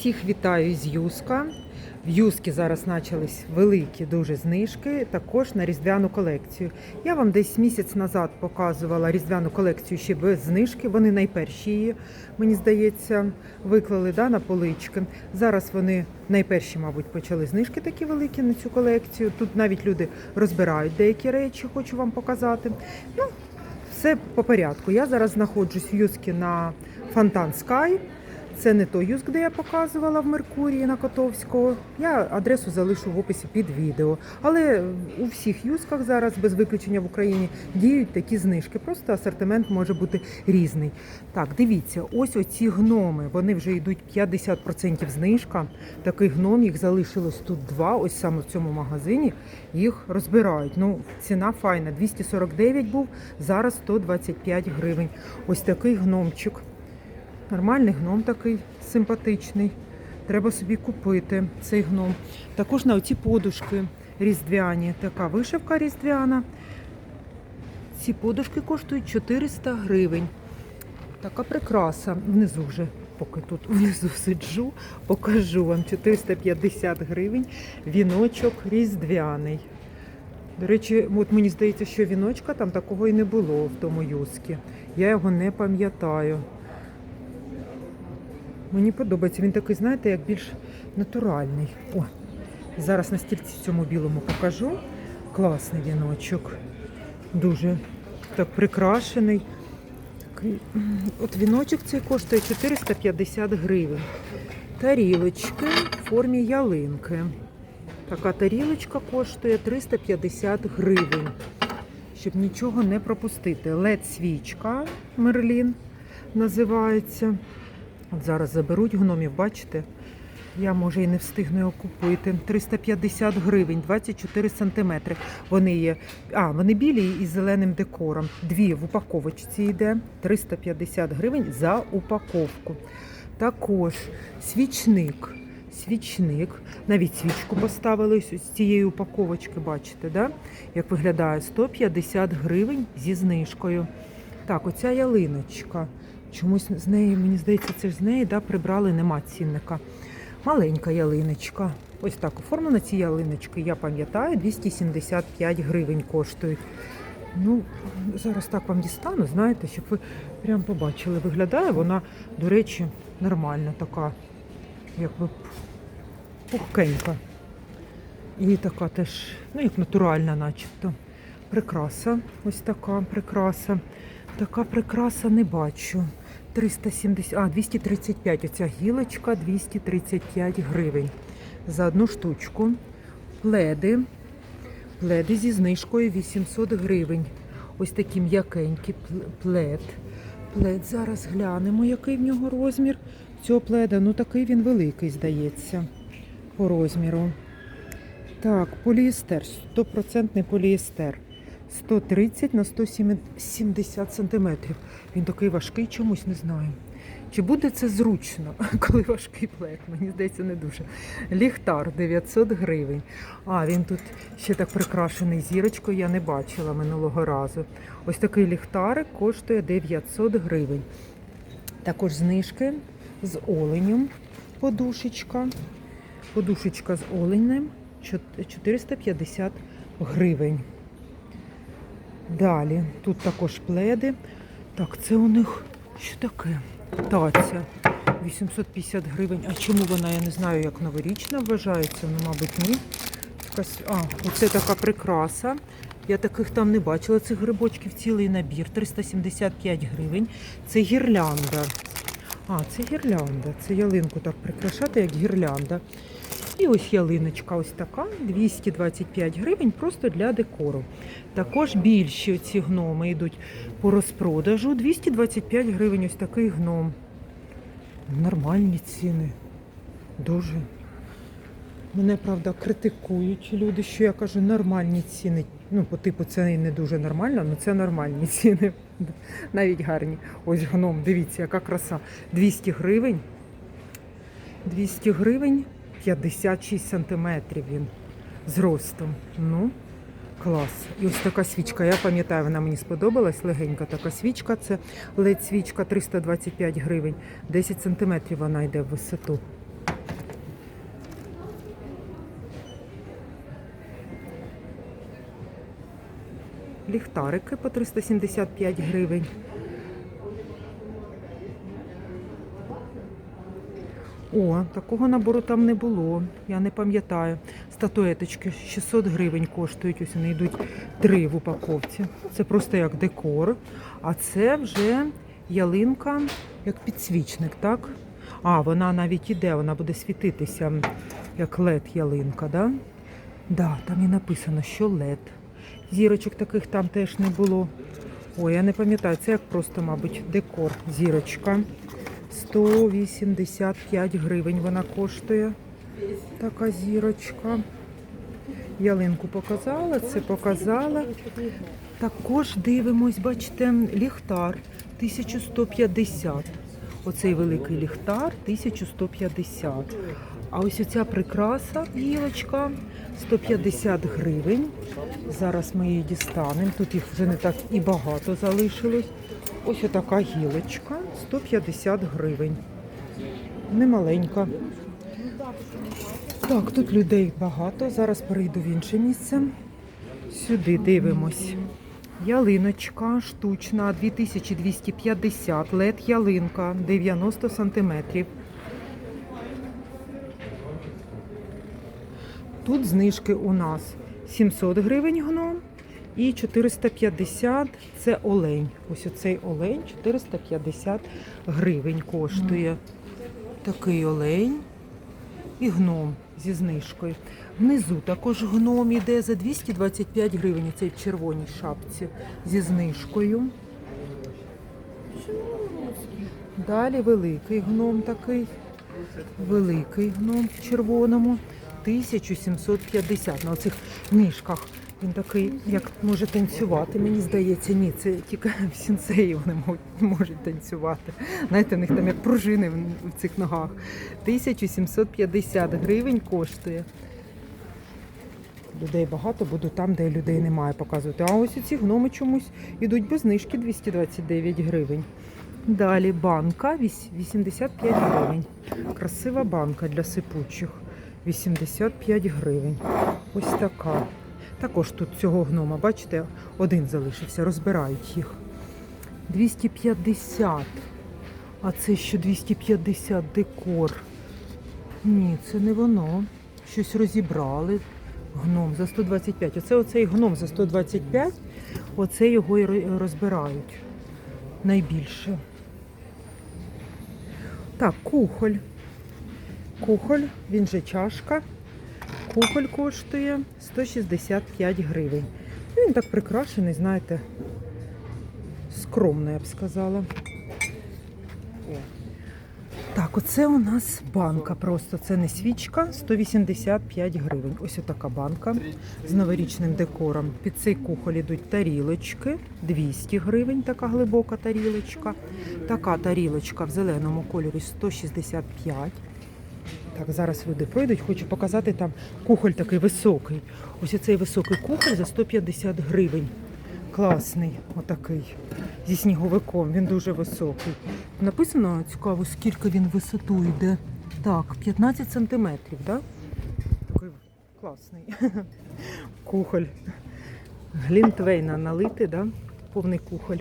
Всіх вітаю з Юска. В Юскі зараз почались великі дуже знижки, також на різдвяну колекцію. Я вам десь місяць назад показувала різдвяну колекцію ще без знижки. Вони найперші її, мені здається, виклали да, на полички. Зараз вони найперші, мабуть, почали знижки такі великі на цю колекцію. Тут навіть люди розбирають деякі речі, хочу вам показати. Ну, все по порядку. Я зараз знаходжусь в Юскі на Фонтан Скай. Це не той юск, де я показувала в Меркурії на Котовського. Я адресу залишу в описі під відео. Але у всіх юсках зараз, без виключення в Україні, діють такі знижки. Просто асортимент може бути різний. Так, дивіться, ось оці гноми. Вони вже йдуть 50% знижка. Таких гном їх залишилось тут два. Ось саме в цьому магазині їх розбирають. Ну, ціна файна. 249 був, зараз 125 гривень. Ось такий гномчик. Нормальний гном такий симпатичний. Треба собі купити цей гном. Також на оці подушки різдвяні. Така вишивка різдвяна. Ці подушки коштують 400 гривень. Така прикраса. Внизу вже, поки тут внизу сиджу, покажу вам 450 гривень. Віночок різдвяний. До речі, от мені здається, що віночка там такого і не було в тому юскі. Я його не пам'ятаю. Мені подобається. Він такий, знаєте, як більш натуральний. О, зараз на стільці цьому білому покажу. Класний віночок. Дуже так прикрашений. От віночок цей коштує 450 гривень. Тарілочки в формі ялинки. Така тарілочка коштує 350 гривень. Щоб нічого не пропустити. лед свічка Мерлін називається. От зараз заберуть гномів, бачите? Я може і не встигну його купити. 350 гривень, 24 сантиметри. Вони є. А, вони білі із зеленим декором. Дві в упаковочці йде. 350 гривень за упаковку. Також свічник. Свічник. Навіть свічку поставили з цієї упаковочки, бачите, да? як виглядає 150 гривень зі знижкою. Так, оця ялиночка. Чомусь з неї, мені здається, це ж з неї да, прибрали, нема цінника. Маленька ялиночка. Ось так оформлена ці ялиночки, я пам'ятаю, 275 гривень коштують. Ну, зараз так вам дістану, знаєте, щоб ви прям побачили. Виглядає вона, до речі, нормальна така, якби пухкенька. І така теж, ну, як натуральна, начебто. Прикраса. Ось така прикраса. Така прикраса не бачу. 370, а, 235. Оця гілочка 235 гривень за одну штучку. Пледи. Пледи зі знижкою 800 гривень. Ось такі м'якенькі плед. Плед зараз глянемо, який в нього розмір. Цього пледа, ну такий він великий, здається, по розміру. Так, поліестер, 100% поліестер. 130 на 170 сантиметрів. Він такий важкий чомусь, не знаю. Чи буде це зручно, коли важкий плед? Мені здається, не дуже. Ліхтар 900 гривень. А, він тут ще так прикрашений зірочкою, я не бачила минулого разу. Ось такий ліхтарик коштує 900 гривень. Також знижки з оленем. Подушечка. Подушечка з оленем 450 гривень. Далі, тут також пледи. Так, це у них що таке? Таця. 850 гривень. А чому вона, я не знаю, як новорічна вважається, ну, мабуть, ні. А, оце така прикраса. Я таких там не бачила, цих грибочків цілий набір. 375 гривень. Це гірлянда. А, це гірлянда. Це ялинку так прикрашати, як гірлянда. І ось ялиночка ось така, 225 гривень просто для декору. Також більші ці гноми йдуть по розпродажу. 225 гривень ось такий гном. Нормальні ціни. Дуже. Мене, правда, критикують люди, що я кажу нормальні ціни. Ну, по типу, це не дуже нормально, але це нормальні ціни. Навіть гарні. Ось гном, дивіться, яка краса. 200 гривень. 200 гривень, 56 сантиметрів він зростом. Ну, клас. І ось така свічка. Я пам'ятаю, вона мені сподобалась. Легенька така свічка. Це ледь свічка 325 гривень. 10 сантиметрів вона йде в висоту. Ліхтарики по 375 гривень. О, такого набору там не було. Я не пам'ятаю. Статуеточки 600 гривень коштують. Ось вони йдуть три в упаковці. Це просто як декор. А це вже ялинка, як підсвічник, так? А, вона навіть іде, вона буде світитися, як лед ялинка, да? Да, там і написано, що лед. Зірочок таких там теж не було. Ой, я не пам'ятаю, це як просто, мабуть, декор. Зірочка. 185 гривень вона коштує. Така зірочка. Ялинку показала, це показала. Також дивимось, бачите, ліхтар 1150. Оцей великий ліхтар 1150. А ось оця прикраса, гілочка 150 гривень. Зараз ми її дістанемо. Тут їх вже не так і багато залишилось. Ось отака гілочка 150 гривень. Немаленька. Так, тут людей багато. Зараз перейду в інше місце. Сюди дивимось. Ялиночка штучна 2250, лед ялинка 90 сантиметрів. Тут знижки у нас 700 гривень гном і 450 це олень. Ось оцей олень 450 гривень коштує. Такий олень і гном зі знижкою. Внизу також гном іде за 225 гривень. Цей в червоній шапці зі знижкою. Далі великий гном такий. Великий гном в червоному. 1750 на оцих ніжках. Він такий, як може танцювати. Мені здається, ні, це тільки в сінсеї вони можуть, танцювати. Знаєте, у них там як пружини в, в цих ногах. 1750 гривень коштує. Людей багато, буду там, де людей немає показувати. А ось ці гноми чомусь ідуть без знижки 229 гривень. Далі банка 85 гривень. Красива банка для сипучих. 85 гривень. Ось така. Також тут цього гнома, бачите, один залишився, розбирають їх. 250. А це що 250 декор. Ні, це не воно. Щось розібрали. Гном за 125. Оце оцей гном за 125. Оце його і розбирають. Найбільше. Так, кухоль. Кухоль, він же чашка. Кухоль коштує 165 гривень. Ну, Він так прикрашений, знаєте, скромно, я б сказала. Так, оце у нас банка просто. Це не свічка, 185 гривень. Ось отака банка з новорічним декором. Під цей кухоль йдуть тарілочки, 200 гривень, така глибока тарілочка. Така тарілочка в зеленому кольорі 165. Так, зараз люди пройдуть, хочу показати там кухоль такий високий. Ось оцей високий кухоль за 150 гривень. Класний, отакий, зі сніговиком, він дуже високий. Написано цікаво, скільки він висоту йде. Так, 15 сантиметрів, так? Такий класний. Кухоль. Глінтвейна налити, да? повний кухоль.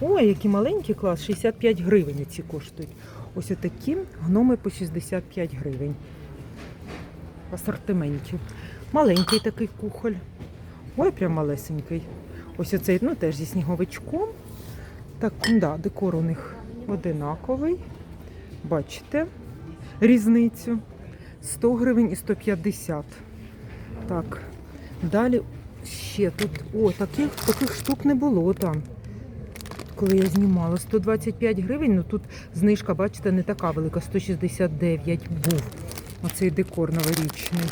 Ой, які маленькі клас, 65 гривень ці коштують. Ось отакі гноми по 65 гривень. В асортименті. Маленький такий кухоль. Ой, прям малесенький. Ось оцей, ну теж зі сніговичком. Так, да, декор у них одинаковий. Бачите різницю. 100 гривень і 150. Так. Далі ще тут. О, таких, таких штук не було там коли я знімала 125 гривень, ну тут знижка, бачите, не така велика, 169 був. Оцей декор новорічний.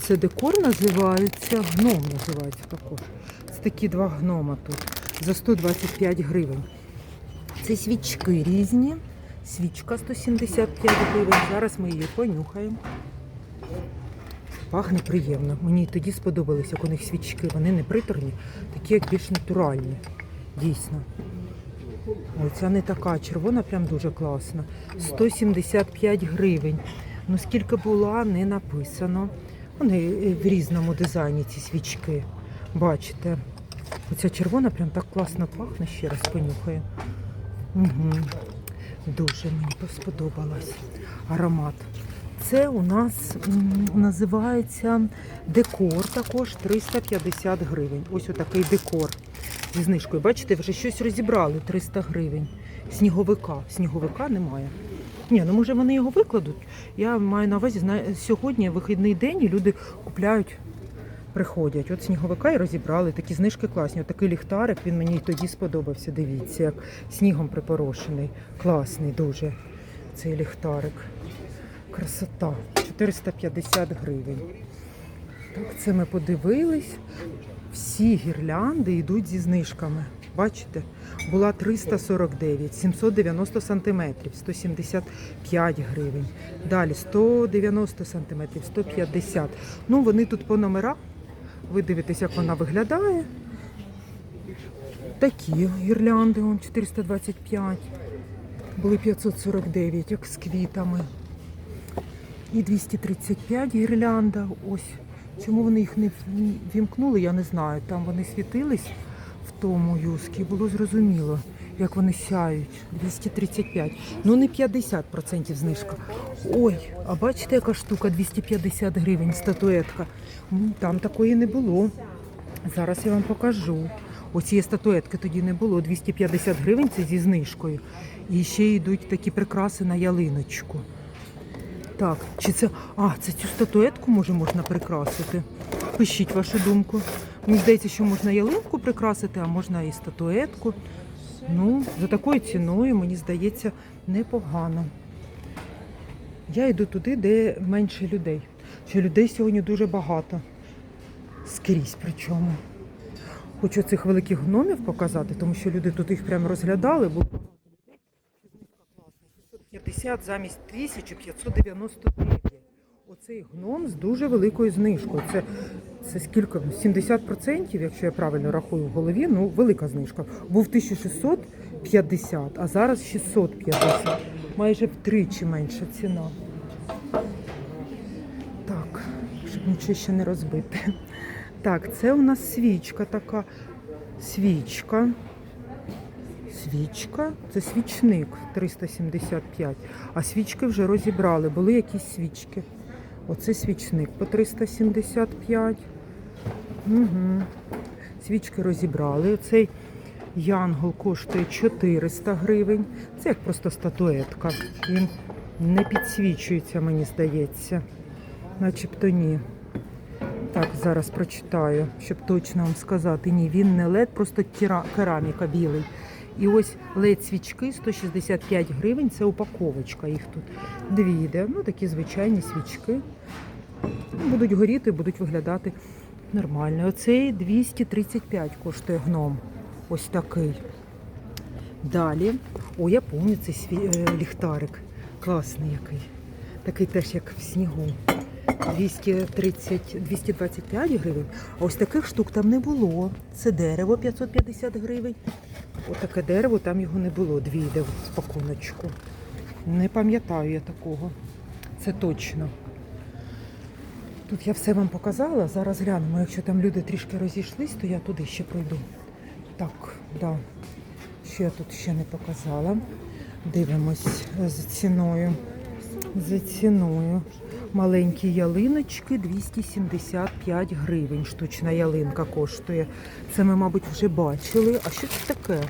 Це декор називається, гном називається також. Це такі два гнома тут за 125 гривень. Це свічки різні. Свічка 175 гривень. Зараз ми її понюхаємо. Пахне приємно. Мені тоді сподобалось, як у них свічки. Вони не приторні, такі як більш натуральні. Дійсно. Ой, ця не така червона, прям дуже класна. 175 гривень. Ну скільки була, не написано. Вони е, в різному дизайні ці свічки. Бачите. Оця червона прям так класно пахне, ще раз понюхаю. Угу. Дуже мені сподобалось аромат. Це у нас називається декор, також 350 гривень. Ось отакий декор зі знижкою. Бачите, вже щось розібрали 300 гривень. Сніговика. Сніговика немає. Ні, ну може вони його викладуть. Я маю на увазі, сьогодні вихідний день і люди купляють, приходять. От сніговика і розібрали. Такі знижки класні. От такий ліхтарик, він мені і тоді сподобався. Дивіться, як снігом припорошений. Класний дуже цей ліхтарик. Красота. 450 гривень. Так, це ми подивились. Всі гірлянди йдуть зі знижками. Бачите? Була 349, 790 сантиметрів, 175 гривень. Далі 190 сантиметрів, 150. Ну, вони тут по номерах. Ви дивитесь, як вона виглядає. Такі гірлянди, он 425. Були 549, як з квітами. І 235 гірлянда. Ось. Чому вони їх не вімкнули, я не знаю. Там вони світились в тому юскі, було зрозуміло, як вони сяють. 235. Ну не 50% знижка. Ой, а бачите, яка штука 250 гривень, статуетка. Там такої не було. Зараз я вам покажу. Оцієї статуетки тоді не було. 250 гривень це зі знижкою. І ще йдуть такі прикраси на ялиночку. Так, чи це. А, це цю статуетку може можна прикрасити. Пишіть вашу думку. Мені здається, що можна ялинку прикрасити, а можна і статуетку. Ну, за такою ціною, мені здається, непогано. Я йду туди, де менше людей. Що людей сьогодні дуже багато. Скрізь причому. Хочу цих великих гномів показати, тому що люди тут їх прямо розглядали. Було 50 замість 1593. Оцей гном з дуже великою знижкою. Це це скільки? 70%, якщо я правильно рахую в голові, ну велика знижка. Був 1650, а зараз 650. Майже втричі менша ціна. Так, щоб нічого ще не розбити. Так, це у нас свічка така. Свічка Свічка, це свічник 375. А свічки вже розібрали. Були якісь свічки. Оце свічник по 375. Угу. Свічки розібрали. Оцей янгол коштує 400 гривень. Це як просто статуетка. Він не підсвічується, мені здається. Начебто ні. Так, зараз прочитаю, щоб точно вам сказати. Ні, він не лед, просто кераміка білий. І ось лед свічки 165 гривень. Це упаковочка. Їх тут дві йде. Ну такі звичайні свічки. Будуть горіти, будуть виглядати нормально. Оцей 235 коштує гном. Ось такий. Далі. О, я пам'ятаю цей свій, е, ліхтарик. Класний який. Такий теж як в снігу. 230, 225 гривень. А ось таких штук там не було. Це дерево 550 гривень. Ось таке дерево, там його не було. Дві йде в пакуночку. Не пам'ятаю я такого. Це точно. Тут я все вам показала. Зараз глянемо. Якщо там люди трішки розійшлись, то я туди ще пройду. Так, да. Що я тут ще не показала. Дивимось за ціною. За ціною. Маленькі ялиночки 275 гривень. Штучна ялинка коштує. Це ми, мабуть, вже бачили. А що це таке?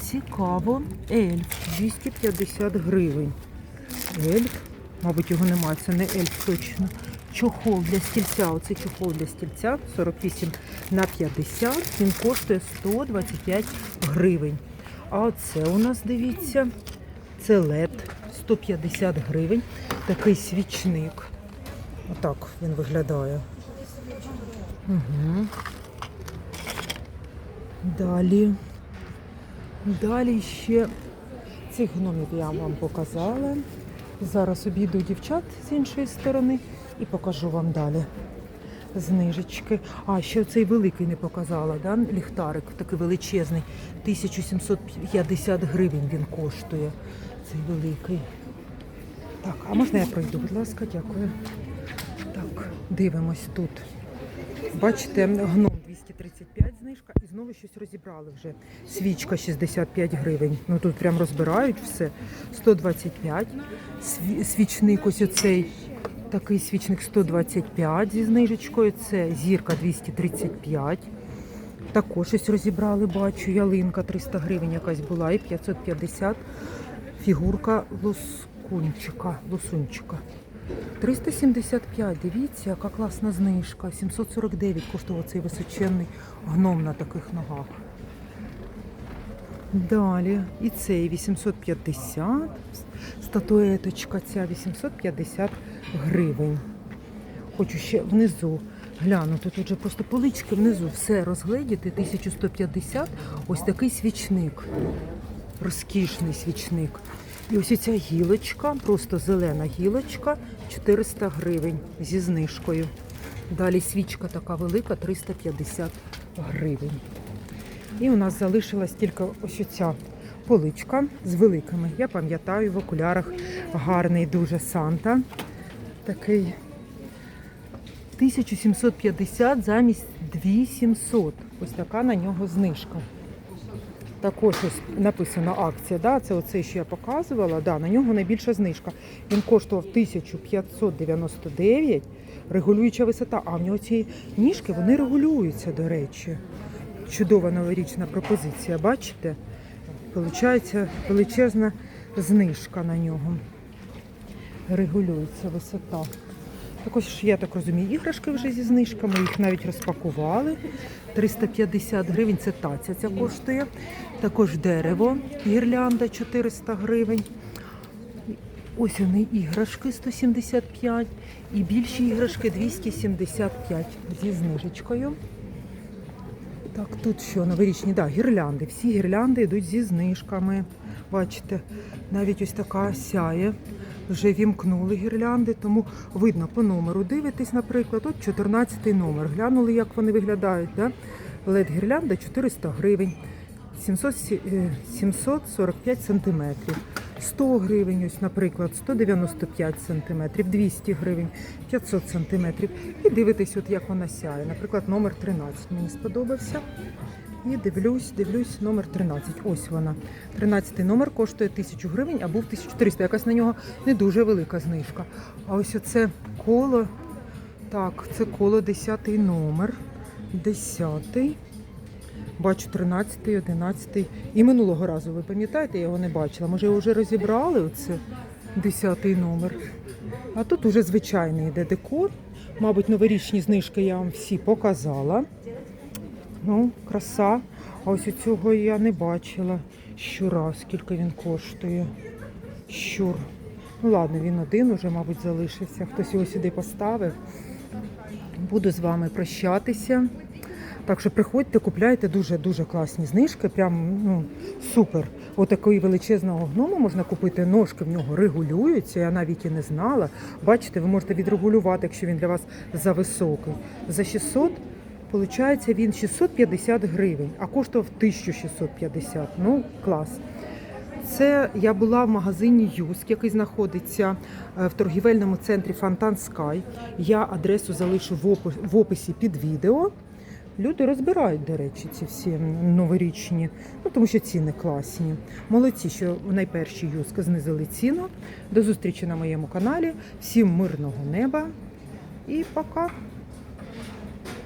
Цікаво. Ельф 250 гривень. Ельф. Мабуть, його немає. Це не ельф точно. Чохол для стільця. Оце чохол для стільця 48 на 50. Він коштує 125 гривень. А це у нас, дивіться, це лед 150 гривень. Такий свічник. Отак він виглядає. Угу. Далі. Далі ще цих гномів я вам показала. Зараз обійду дівчат з іншої сторони і покажу вам далі знижечки. А, ще цей великий не показала, да? ліхтарик такий величезний. 1750 гривень він коштує. Цей великий. Так, а можна я пройду, будь ласка, дякую. Так, дивимось тут. Бачите, гном 235 знижка. і знову щось розібрали вже. Свічка 65 гривень. Ну тут прям розбирають все. 125. Сві- Свічник ось оцей. Такий свічник 125 зі знижечкою. Це зірка 235. Також щось розібрали, бачу. Ялинка 300 гривень якась була і 550 фігурка лоскунчика. лосунчика. 375, дивіться, яка класна знижка. 749 коштував цей височенний гном на таких ногах. Далі, і цей 850, статуеточка ця 850 гривень. Хочу ще внизу глянути. Тут же просто полички внизу все розгледіти. 1150. Ось такий свічник. Розкішний свічник. І ось ця гілочка, просто зелена гілочка, 400 гривень зі знижкою. Далі свічка така велика, 350 гривень. І у нас залишилась тільки ось ця поличка з великими. Я пам'ятаю, в окулярах гарний дуже Санта. Такий 1750 замість 2700. Ось така на нього знижка. Також ось написано акція. Да? Це оце, що я показувала. Да, на нього найбільша знижка. Він коштував 1599, регулююча висота. А в нього ці ніжки вони регулюються, до речі. Чудова новорічна пропозиція, бачите? Получається величезна знижка на нього. Регулюється висота. Також, я так розумію, іграшки вже зі знижками, їх навіть розпакували. 350 гривень це таця ця коштує. Також дерево, гірлянда 400 гривень. Ось вони іграшки 175 і більші іграшки 275 зі знижечкою. Так, тут що, новорічні, да, гірлянди. Всі гірлянди йдуть зі знижками. Бачите, навіть ось така сяє. Вже вімкнули гірлянди, тому видно по номеру. Дивитесь, наприклад, от 14 номер. Глянули, як вони виглядають. Да? led гірлянда 400 гривень, 700, сі- е, 745 сантиметрів. 100 гривень, ось, наприклад, 195 сантиметрів, 200 гривень, 500 сантиметрів. І дивитесь, от як вона сяє. Наприклад, номер 13 мені сподобався. І дивлюсь, дивлюсь, номер 13. Ось вона. 13 номер коштує 1000 гривень, а був 1300. Якась на нього не дуже велика знижка. А ось оце коло. Так, це коло 10 номер. 10. Бачу 13, 11. І минулого разу, ви пам'ятаєте, я його не бачила. Може, його вже розібрали оце 10 номер. А тут уже звичайний йде декор. Мабуть, новорічні знижки я вам всі показала. Ну, краса. А ось цього я не бачила. Щура, скільки він коштує. Щур. Ну ладно, він один уже, мабуть, залишився. Хтось його сюди поставив. Буду з вами прощатися. Так що приходьте, купляйте дуже-дуже класні знижки. Прям ну, супер. Отакої величезного гному можна купити. Ножки в нього регулюються. Я навіть і не знала. Бачите, ви можете відрегулювати, якщо він для вас зависокий. За 600 Получається, він 650 гривень, а коштував 1650. Ну, клас. Це я була в магазині Юск, який знаходиться е, в торгівельному центрі Фонтан Скай. Я адресу залишу в описі під відео. Люди розбирають, до речі, ці всі новорічні, ну тому що ціни класні. Молодці, що в найперші Юск знизили ціну. До зустрічі на моєму каналі. Всім мирного неба і пока!